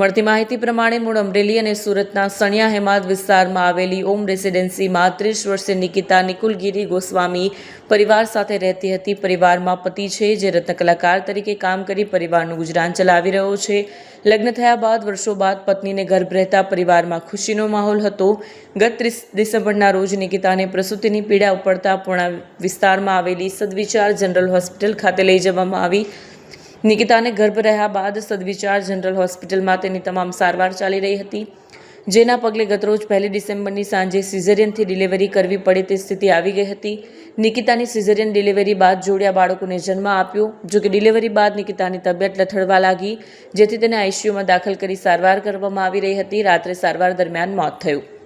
મળતી માહિતી પ્રમાણે મૂળ અમરેલી અને સુરતના સણિયા હેમાદ વિસ્તારમાં આવેલી ઓમ રેસિડેન્સીમાં ત્રીસ વર્ષીય નિકિતા નિકુલગીરી ગોસ્વામી પરિવાર સાથે રહેતી હતી. પરિવારમાં પતિ છે જે રત્ન કલાકાર તરીકે કામ કરી પરિવારનું ગુજરાન ચલાવી રહ્યો છે. લગ્ન થયા બાદ વર્ષો બાદ પત્નીને ગર્ભ રહેતા પરિવારમાં ખુશીનો માહોલ હતો. ગત ત્રીસ ડિસેમ્બરના રોજ નિકિતાને પ્રસૂતિની પીડા ઉપડતા પૂર્ણા વિસ્તારમાં આવેલી સદવિચાર જનરલ હોસ્પિટલ ખાતે લઈ જવામાં આવી. નિકિતાને ગર્ભ રહ્યા બાદ સદવિચાર જનરલ હોસ્પિટલમાં તેની તમામ સારવાર ચાલી રહી હતી. જેના પગલે ગતરોજ પહેલી ડિસેમ્બરની સાંજે સિઝેરિયનથી ડિલિવરી કરવી પડે તે સ્થિતિ આવી ગઈ હતી. નિકિતાની સિઝેરિયન ડિલિવરી બાદ જોડિયા બાળકોને જન્મ આપ્યો. જો કે ડિલિવરી બાદ નિકિતાની તબિયત લથડવા લાગી, જેથી તેને આઈસીયુમાં દાખલ કરી સારવાર કરવામાં આવી રહી હતી. રાત્રે સારવાર દરમિયાન મોત થયું.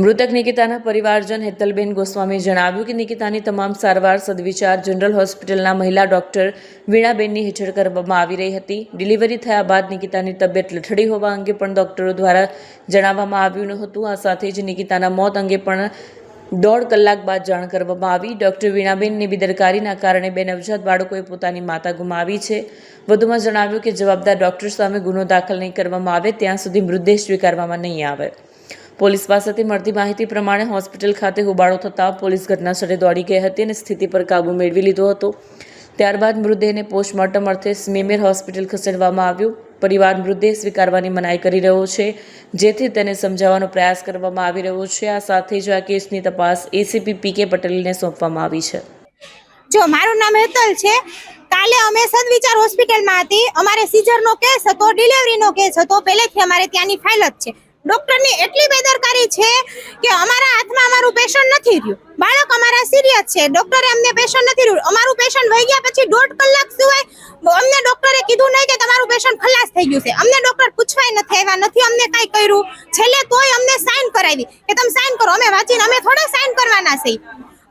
મૃતક નિકિતાના પરિવારજન હેતલબેન ગોસ્વામીએ જણાવ્યું કે નિકિતાની તમામ સારવાર સદવિચાર જનરલ હોસ્પિટલના મહિલા ડોક્ટર વીણાબેનની હેઠળ કરવામાં આવી રહી હતી. ડિલિવરી થયા બાદ નિકિતાની તબિયત લથડી હોવા અંગે પણ ડોક્ટરો દ્વારા જણાવવામાં આવ્યું ન હતું. આ સાથે જ નિકિતાના મોત અંગે પણ દોઢ કલાક બાદ જાણ કરવામાં આવી. ડોક્ટર વીણાબેનની બેદરકારીના કારણે બે નવજાત બાળકોએ પોતાની માતા ગુમાવી છે. વધુમાં જણાવ્યું કે જવાબદાર ડોક્ટર સામે ગુનો દાખલ નહીં કરવામાં આવે, ત્યાં સુધી મૃતદેહ સ્વીકારવામાં નહીં આવે. પોલીસ પાસેથી મળતી માહિતી પ્રમાણે હોસ્પિટલ ખાતે હોબાળો થતાં પોલીસ ઘટનાસ્થળે દોડી ગઈ હતી અને સ્થિતિ પર કાબૂ મેળવી લીધો હતો. ત્યારબાદ મૃતદેહને પોસ્ટમોર્ટમ અર્થે સ્મીમેર હોસ્પિટલ ખસેડવામાં આવ્યું. પરિવાર મૃતદેહ સ્વીકારવાની મનાઈ કરી રહ્યો છે, જેથી તેને સમજાવવાનો પ્રયાસ કરવામાં આવી રહ્યો છે. આ સાથે જ આ કેસની તપાસ એસીપી પી કે પટેલને સોંપવામાં આવી છે. જો, મારું નામ હેતલ છે. કાલે અમે સદવિચાર હોસ્પિટલમાં હતી. અમારે સીઝરનો કેસ હતો, ડિલિવરીનો કેસ હતો. પહેલેથી અમારે ત્યાંની ફાઇલ જ છે. ડોક્ટરની એટલી બેદરકારી છે કે અમારા હાથમાં અમારું પેશન્ટ નથી રહ્યું. બાળક અમારા સિરિયસ છે. ડોક્ટરે અમને પેશન્ટ નથી રહ્યું. અમારું પેશન્ટ વહી ગયા પછી દોઢ કલાક સિવાય અમને ડોક્ટરે કીધું નહીં કે તમારું પેશન્ટ ખલાસ થઈ ગયું છે. અમને ડોક્ટર પૂછવાય નથી, આવ્યા નથી, અમને કાંઈ કર્યું. છેલ્લે તોય અમને સાઇન કરાવી. કે તમે સાઇન કરો. અમે વાંચીને અમે થોડા સાઇન કરવાના છે.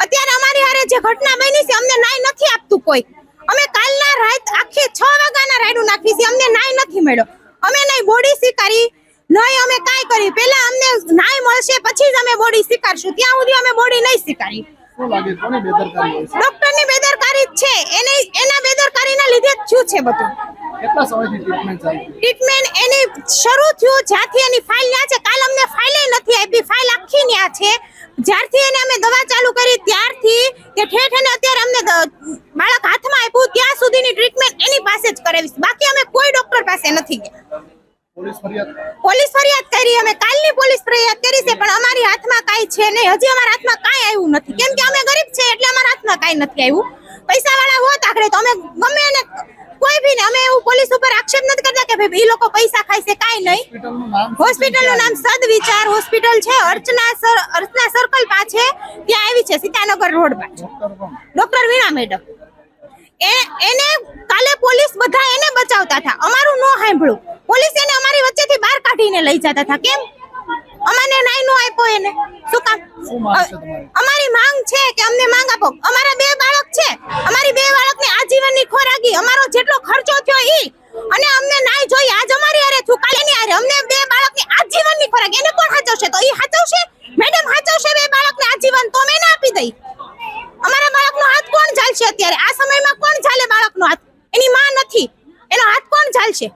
અત્યારે અમારી હારે જે ઘટના બની છે, અમને નાય નથી આપતું કોઈ. અમે કાલના રાત આખી છ વાગ્યાના રાયડું નાખી છે. અમને નાય નથી મળ્યો. અમે નહીં બોડી સ્વીકારી નહીં અમે કાંઈ કરી પેલા અમને નાય મળશે પછી જ અમે બોડી સ્વીકારશું ત્યાં સુધી અમે બોડી નહીં સ્વીકારી ડોક્ટરની બેદરકારી જ છે. એને એના બેદરકારીના લીધે જ થયું છે બધું. કેટલા સમયથી ટ્રીટમેન્ટ એની શરૂ થયું જ્યાંથી એની ફાઇલ ન્યા છે. કાલ અમને ફાઇલે નથી આપી. ફાઇલ આખી ન્યા છે. જ્યારથી એને અમે દવા ચાલુ કરી ત્યારથી તે ઠેઠ અત્યારે અમને બાળક હાથમાં આપ્યું. ત્યાં સુધીની ટ્રીટમેન્ટ એની પાસે જ કરાવી બાકી અમે કોઈ ડોક્ટર પાસે નથી ગયા. પોલીસ ફરિયાદ? પોલીસ ફરિયાદ કરી અમે કાલની પોલીસ ફરિયાદ કરી છે પણ અમારી હાથમાં કાંઈ છે નહીં. હજી અમારા હાથમાં કાંઈ આવ્યું નથી. કેમ કે અમે ગરીબ છે એટલે અમારા હાથમાં કાંઈ નથી આવ્યું. પૈસા વાળા હોત આખરે તો અમે ગમે એને કોઈ ભી ને અમે એવું પોલીસ ઉપર આક્ષેપ નથી કરતા કે ભાઈ એ લોકો પૈસા ખાય છે કાંઈ નહીં. હોસ્પિટલનું નામ સદ વિચાર નામ સદવિચાર હોસ્પિટલ છે અર્ચના સર અર્ચના સર્કલ પાસે ત્યાં આવી છે સીતાનગર રોડ પાસે ડોક્ટર વીણા મેડમ. એ એને કાલે પોલીસ બધા એને બચાવતા હતા. અમારું ન સાંભળ્યું. પોલીસ એને અમારી વચ્ચેથી બહાર કાઢીને લઈ જતા હતા. કેમ? અમને નાઈ નો આપ્યો એને. શું કામ? અમારી માંગ છે કે અમને માંગ આપો. અમારા બે બાળક છે. અમારી બે બાળકને આજીવનની ખોરાકી અમારો જેટલો ખર્ચો થયો એ અને અમને નાઈ જોઈ આજ અમારી અરે છું કાલે ની અરે અમને બે બાળકની આજીવનની ખોરાક. એને કોણ હાચવશે? તો એ હાચવશે? મેડમ હાચવશે બે બાળકને આજીવન? તો મેં ના આપી દઈ. અમારા બાળકનો હાથ કોણ ઝાલશે અત્યારે? આ સમયમાં કોણ ઝાલે બાળકનો હાથ? એની માં નથી. એનો હાથ કોણ ઝાલશે?